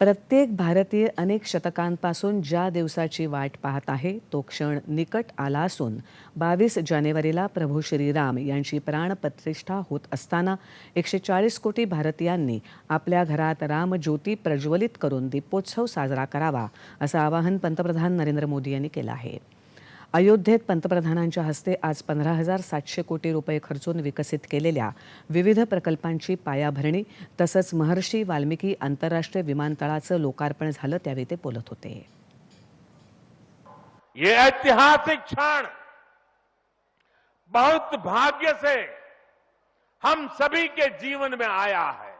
प्रत्येक भारतीय अनेक शतकांपासून ज्या दिवसाची वाट पाहत आहे तो क्षण निकट आला असून बावीस जानेवारीला प्रभू श्रीराम यांची प्राणप्रतिष्ठा होत असताना एकशे चाळीस कोटी भारतीयांनी आपल्या घरात रामज्योती प्रज्वलित करून दीपोत्सव साजरा करावा असं आवाहन पंतप्रधान नरेंद्र मोदी यांनी केलं आहे. अयोध्येत पंतप्रधानांच्या हस्ते आज पंधरा हजार सातशे कोटी रुपये खर्चून विकसित केलेल्या विविध प्रकल्पांची पायाभरणी तसंच महर्षी वाल्मिकी आंतरराष्ट्रीय विमानतळाचं लोकार्पण झालं त्यावेळी ते बोलत होते. ये ऐतिहासिक क्षण बहुत भाग्य से हम सभी के जीवन में आया है।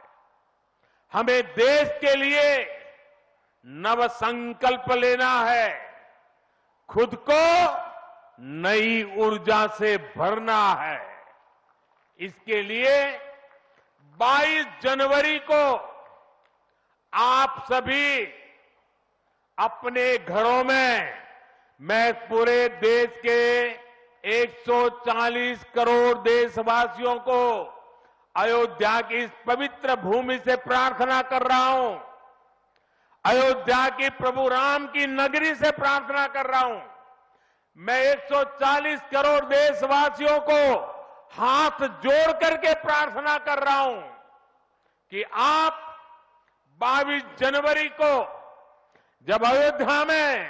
हमें देश के लिए नव संकल्प लेना है। खुद को नई ऊर्जा से भरना है। इसके लिए 22 जनवरी को आप सभी अपने घरों में, मैं पूरे देश के 140 करोड़ देशवासियों को अयोध्या की इस पवित्र भूमि से प्रार्थना कर रहा हूँ। अयोध्या की प्रभु राम की नगरी से प्रार्थना कर रहा हूँ। मैं 140 करोड़ देशवासियों को हाथ जोड़ करके प्रार्थना कर रहा हूँ कि आप 22 जनवरी को जब अयोध्या में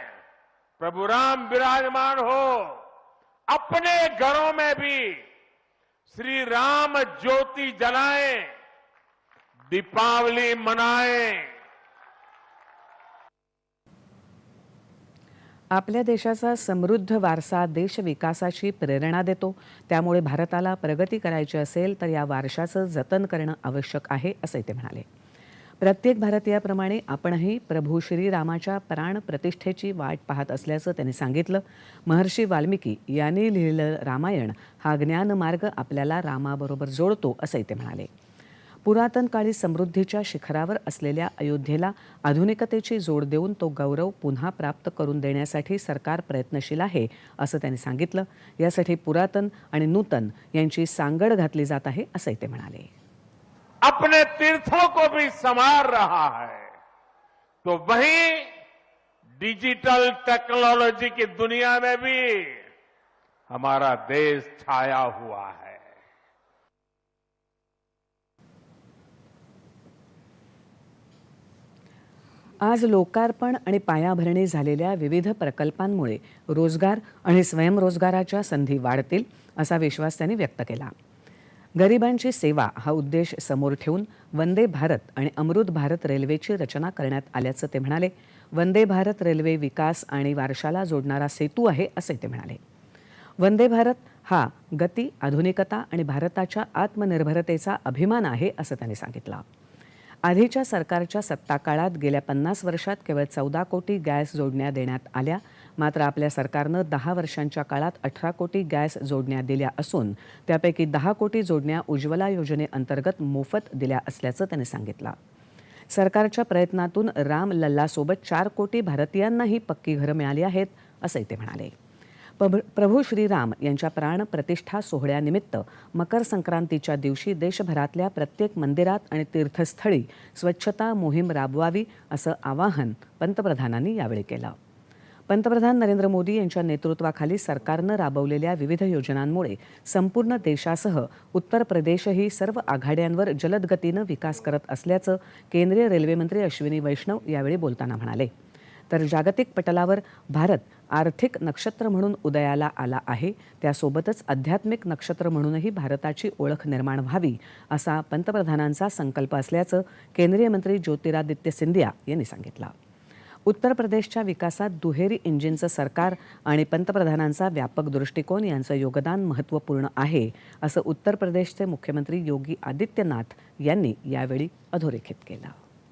प्रभु राम विराजमान हो, अपने घरों में भी श्री राम ज्योति जलाएँ, दीपावली मनाएँ। आपल्या देशाचा समृद्ध वारसा देश विकासाची प्रेरणा देतो. त्यामुळे भारताला प्रगती करायची असेल तर या वारशाचं जतन करणं आवश्यक आहे असंही ते म्हणाले. प्रत्येक भारतीयाप्रमाणे आपणही प्रभू श्रीरामाच्या प्राण प्रतिष्ठेची वाट पाहत असल्याचं त्यांनी सांगितलं. महर्षी वाल्मिकी यांनी लिहिलेलं रामायण हा ज्ञानमार्ग आपल्याला रामाबरोबर जोडतो असंही ते म्हणाले. पुरातन काळी समृद्धीच्या शिखरावर असलेल्या अयोध्येला आधुनिकतेची जोड देऊन तो गौरव पुन्हा प्राप्त करून देण्यासाठी सरकार प्रयत्नशील आहे असं त्यांनी सांगितलं. यासाठी पुरातन आणि नूतन यांची सांगड घातली जात आहे असंही ते म्हणाले. अपने तीर्थों को भी संवार रहा है। तो वही डिजिटल टेक्नोलॉजी की दुनिया में भी हमारा देश छाया हुआ है। आज लोकार्पण आणि पायाभरणी झालेल्या विविध प्रकल्पांमुळे रोजगार आणि स्वयंरोजगाराच्या संधी वाढतील असा विश्वास त्यांनी व्यक्त केला. गरिबांची सेवा हा उद्देश समोर ठेवून वंदे भारत आणि अमृत भारत रेल्वेची रचना करण्यात आल्याचं ते म्हणाले. वंदे भारत रेल्वे विकास आणि वारशाला जोडणारा सेतू आहे असे ते म्हणाले. वंदे भारत हा गती आधुनिकता आणि भारताच्या आत्मनिर्भरतेचा अभिमान आहे असं त्यांनी सांगितलं. आधीच्या सरकारच्या सत्ताकाळात गेल्या पन्नास वर्षात केवळ चौदा कोटी गॅस जोडण्या देण्यात आल्या. मात्र आपल्या सरकारनं दहा वर्षांच्या काळात अठरा कोटी गॅस जोडण्या दिल्या असून त्यापैकी दहा कोटी जोडण्या उज्ज्वला योजनेअंतर्गत मोफत दिल्या असल्याचं त्यांनी सांगितलं. सरकारच्या प्रयत्नातून राम लल्लासोबत चार कोटी भारतीयांनाही पक्की घरं मिळाली आहेत असंही ते म्हणाले. पभ- प्रभू श्रीराम यांच्या प्राण प्रतिष्ठा सोहळ्यानिमित्त मकर संक्रांतीच्या दिवशी देशभरातल्या प्रत्येक मंदिरात आणि तीर्थस्थळी स्वच्छता मोहीम राबवावी असं आवाहन पंतप्रधानांनी यावेळी केलं. पंतप्रधान नरेंद्र मोदी यांच्या नेतृत्वाखाली सरकारनं राबवलेल्या विविध योजनांमुळे संपूर्ण देशासह उत्तर प्रदेशही सर्व आघाड्यांवर जलदगतीनं विकास करत असल्याचं केंद्रीय रेल्वेमंत्री अश्विनी वैष्णव यावेळी बोलताना म्हणाले. तर जागतिक पटलावर भारत आर्थिक नक्षत्र म्हणून उदयाला आला आहे. त्यासोबतच आध्यात्मिक नक्षत्र म्हणूनही भारताची ओळख निर्माण व्हावी असा पंतप्रधानांचा संकल्प असल्याचं केंद्रीय मंत्री ज्योतिरादित्य सिंधिया यांनी सांगितलं. उत्तर प्रदेशच्या विकासात दुहेरी इंजिनचं सरकार आणि पंतप्रधानांचा व्यापक दृष्टिकोन यांचं योगदान महत्त्वपूर्ण आहे असं उत्तर प्रदेशचे मुख्यमंत्री योगी आदित्यनाथ यांनी यावेळी अधोरेखित केलं.